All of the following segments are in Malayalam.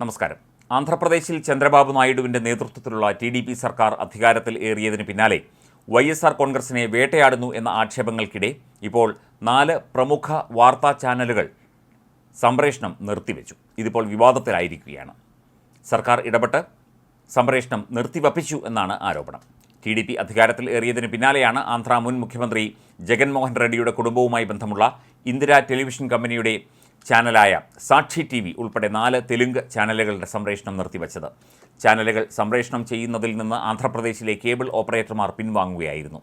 നമസ്കാരം. ആന്ധ്രാപ്രദേശിൽ ചന്ദ്രബാബു നായിഡുവിന്റെ നേതൃത്വത്തിലുള്ള ടി ഡി പി സർക്കാർ അധികാരത്തിൽ ഏറിയതിന് പിന്നാലെ വൈ എസ് ആർ കോൺഗ്രസിനെ വേട്ടയാടുന്നു എന്ന ആക്ഷേപങ്ങൾക്കിടെ ഇപ്പോൾ നാല് പ്രമുഖ വാർത്താ ചാനലുകൾ സംപ്രേഷണം നിർത്തിവെച്ചു. ഇതിപ്പോൾ വിവാദത്തിലായിരിക്കുകയാണ്. സർക്കാർ ഇടപെട്ട് സംപ്രേഷണം നിർത്തിവപ്പിച്ചു എന്നാണ് ആരോപണം. ടി ഡി പി അധികാരത്തിൽ ഏറിയതിന് പിന്നാലെയാണ് ആന്ധ്ര മുൻ മുഖ്യമന്ത്രി ജഗൻമോഹൻ റെഡ്ഡിയുടെ കുടുംബവുമായി ബന്ധമുള്ള ഇന്ദിര ടെലിവിഷൻ കമ്പനിയുടെ ചാനലായ സാക്ഷി ടി വി ഉൾപ്പെടെ നാല് തെലുങ്ക് ചാനലുകളുടെ സംപ്രേഷണം നിർത്തിവച്ചത്. ചാനലുകൾ സംപ്രേഷണം ചെയ്യുന്നതിൽ നിന്ന് ആന്ധ്രാപ്രദേശിലെ കേബിൾ ഓപ്പറേറ്റർമാർ പിൻവാങ്ങുകയായിരുന്നു.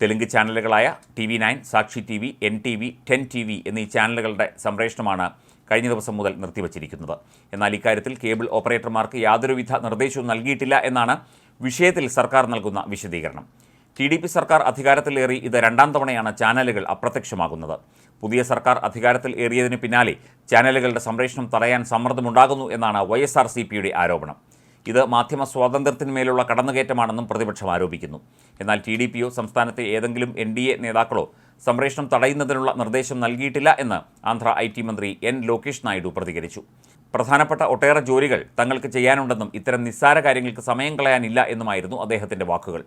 Telugu ചാനലുകളായ T V nine Sakshi T V N T V ten T V എന്നീ ചാനലുകളുടെ സംപ്രേഷണമാണ് കഴിഞ്ഞ ദിവസം മുതൽ നിർത്തിവച്ചിരിക്കുന്നത്. എന്നാൽ ഇക്കാര്യത്തിൽ കേബിൾ ഓപ്പറേറ്റർമാർക്ക് യാതൊരുവിധ നിർദ്ദേശവും നൽകിയിട്ടില്ല എന്നാണ് വിഷയത്തിൽ സർക്കാർ നൽകുന്ന വിശദീകരണം. ടി ഡി പി സർക്കാർ അധികാരത്തിലേറി ഇത് രണ്ടാം തവണയാണ് ചാനലുകൾ അപ്രത്യക്ഷമാകുന്നത്. പുതിയ സർക്കാർ അധികാരത്തിൽ ഏറിയതിന് പിന്നാലെ ചാനലുകളുടെ സംപ്രേഷണം തടയാൻ സമ്മർദ്ദമുണ്ടാകുന്നു എന്നാണ് വൈ എസ് ആർ സി പിയുടെ ആരോപണം. ഇത് മാധ്യമ സ്വാതന്ത്ര്യത്തിന്മേലുള്ള കടന്നുകയറ്റമാണെന്നും പ്രതിപക്ഷം ആരോപിക്കുന്നു. എന്നാൽ ടി ഡി പിയോ സംസ്ഥാനത്തെ ഏതെങ്കിലും എൻ ഡി എ നേതാക്കളോ സംപ്രേഷണം തടയുന്നതിനുള്ള നിർദ്ദേശം നൽകിയിട്ടില്ല എന്ന് ആന്ധ്ര ഐ ടി മന്ത്രി എൻ ലോകേഷ് നായിഡു പ്രതികരിച്ചു. പ്രധാനപ്പെട്ട ഒട്ടേറെ ജോലികൾ തങ്ങൾക്ക് ചെയ്യാനുണ്ടെന്നും ഇത്തരം നിസ്സാര കാര്യങ്ങൾക്ക് സമയം കളയാനില്ല എന്നുമായിരുന്നു അദ്ദേഹത്തിന്റെ വാക്കുകൾ.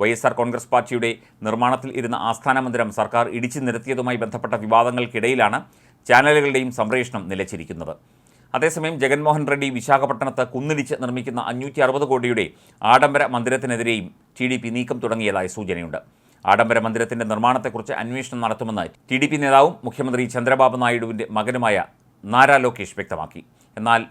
വൈ എസ് ആർ കോൺഗ്രസ് പാർട്ടിയുടെ നിർമ്മാണത്തിൽ ഇരുന്ന ആസ്ഥാന മന്ദിരം സർക്കാർ ഇടിച്ചു നിരത്തിയതുമായി ബന്ധപ്പെട്ട വിവാദങ്ങൾക്കിടയിലാണ് ചാനലുകളുടെയും സംപ്രേഷണം നിലച്ചിരിക്കുന്നത്. അതേസമയം ജഗൻമോഹൻ റെഡ്ഡി വിശാഖപട്ടണത്ത് കുന്നിടിച്ച് നിർമ്മിക്കുന്ന അഞ്ഞൂറ്റി അറുപത് കോടിയുടെ ആഡംബര മന്ദിരത്തിനെതിരെയും ടി ഡി പി നീക്കം തുടങ്ങിയതായി സൂചനയുണ്ട്. ആഡംബര മന്ദിരത്തിന്റെ നിർമ്മാണത്തെക്കുറിച്ച് അന്വേഷണം നടത്തുമെന്ന് ടി ഡി പി നേതാവും മുഖ്യമന്ത്രി ചന്ദ്രബാബു നായിഡുവിന്റെ മകനുമായ നാരാ ലോകേഷ് വ്യക്തമാക്കി. എന്നാൽ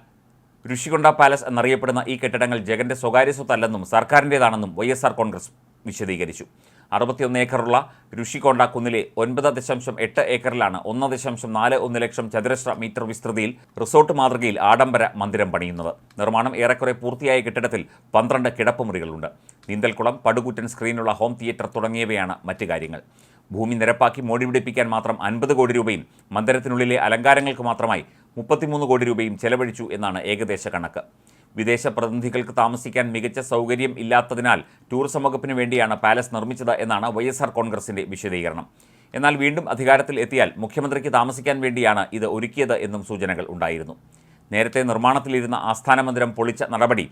ഋഷികൊണ്ട പാലസ് എന്നറിയപ്പെടുന്ന ഈ കെട്ടിടങ്ങൾ ജഗന്റെ സ്വകാര്യ സ്വത്തല്ലെന്നും സർക്കാരിന്റേതാണെന്നും വൈ എസ് ആർ കോൺഗ്രസ് വിശദീകരിച്ചു. അറുപത്തിയൊന്ന് ഏക്കറുള്ള ഋഷികൊണ്ട കുന്നിലെ ഒൻപത് ദശാംശം എട്ട് ഏക്കറിലാണ് ഒന്ന് ദശാംശം നാല് ഒന്ന് ലക്ഷം ചതുരശ്ര മീറ്റർ വിസ്തൃതിയിൽ റിസോർട്ട് മാതൃകയിൽ ആഡംബര മന്ദിരം പണിയുന്നത്. നിർമ്മാണം ഏറെക്കുറെ പൂർത്തിയായ കെട്ടിടത്തിൽ പന്ത്രണ്ട് കിടപ്പുമുറികളുണ്ട്. നീന്തൽക്കുളം പടുകൂറ്റൻ സ്ക്രീനുള്ള ഹോം തിയേറ്റർ തുടങ്ങിയവയാണ് മറ്റു കാര്യങ്ങൾ. ഭൂമി നിരപ്പാക്കി മോടി പിടിപ്പിക്കാൻ മാത്രം അൻപത് കോടി രൂപയും മന്ദിരത്തിനുള്ളിലെ അലങ്കാരങ്ങൾക്ക് മാത്രമായി മുപ്പത്തിമൂന്ന് കോടി രൂപയും ചെലവഴിച്ചു എന്നാണ് ഏകദേശ കണക്ക്. വിദേശ പ്രതിനിധികൾക്ക് താമസിക്കാൻ മികച്ച സൗകര്യം ഇല്ലാത്തതിനാൽ ടൂറിസം വകുപ്പിന് വേണ്ടിയാണ് പാലസ് നിർമ്മിച്ചത് എന്നാണ് വൈ എസ് ആർ കോൺഗ്രസിന്റെ വിശദീകരണം. എന്നാൽ വീണ്ടും അധികാരത്തിൽ എത്തിയാൽ മുഖ്യമന്ത്രിക്ക് താമസിക്കാൻ വേണ്ടിയാണ് ഇത് ഒരുക്കിയത് എന്നും സൂചനകൾ ഉണ്ടായിരുന്നു. നേരത്തെ നിർമ്മാണത്തിലിരുന്ന ആസ്ഥാന മന്ദിരം പൊളിച്ച നടപടി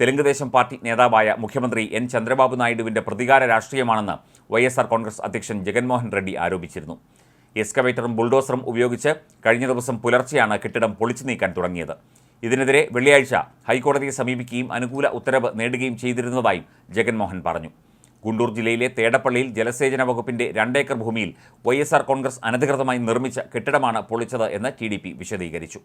തെലുങ്കുദേശം പാർട്ടി നേതാവായ മുഖ്യമന്ത്രി എൻ. ചന്ദ്രബാബു നായിഡുവിന്റെ പ്രതികാര രാഷ്ട്രീയമാണെന്ന് വൈ കോൺഗ്രസ് അധ്യക്ഷൻ ജഗൻമോഹൻ റെഡ്ഡി ആരോപിച്ചിരുന്നു. എക്സ്കവേറ്ററും ബുൾഡോസറും ഉപയോഗിച്ച് കഴിഞ്ഞ ദിവസം പുലർച്ചെയാണ് കെട്ടിടം പൊളിച്ചു നീക്കാൻ തുടങ്ങിയത്. ഇതിനെതിരെ വെള്ളിയാഴ്ച ഹൈക്കോടതിയെ സമീപിക്കുകയും അനുകൂല ഉത്തരവ് നേടുകയും ചെയ്തിരുന്നതായും ജഗൻമോഹൻ പറഞ്ഞു. ഗുണ്ടൂർ ജില്ലയിലെ തേടപ്പള്ളിയിൽ ജലസേചന വകുപ്പിന്റെ രണ്ടേക്കർ ഭൂമിയിൽ വൈ കോൺഗ്രസ് അനധികൃതമായി നിർമ്മിച്ച കെട്ടിടമാണ് പൊളിച്ചത് എന്ന് ടി വിശദീകരിച്ചു.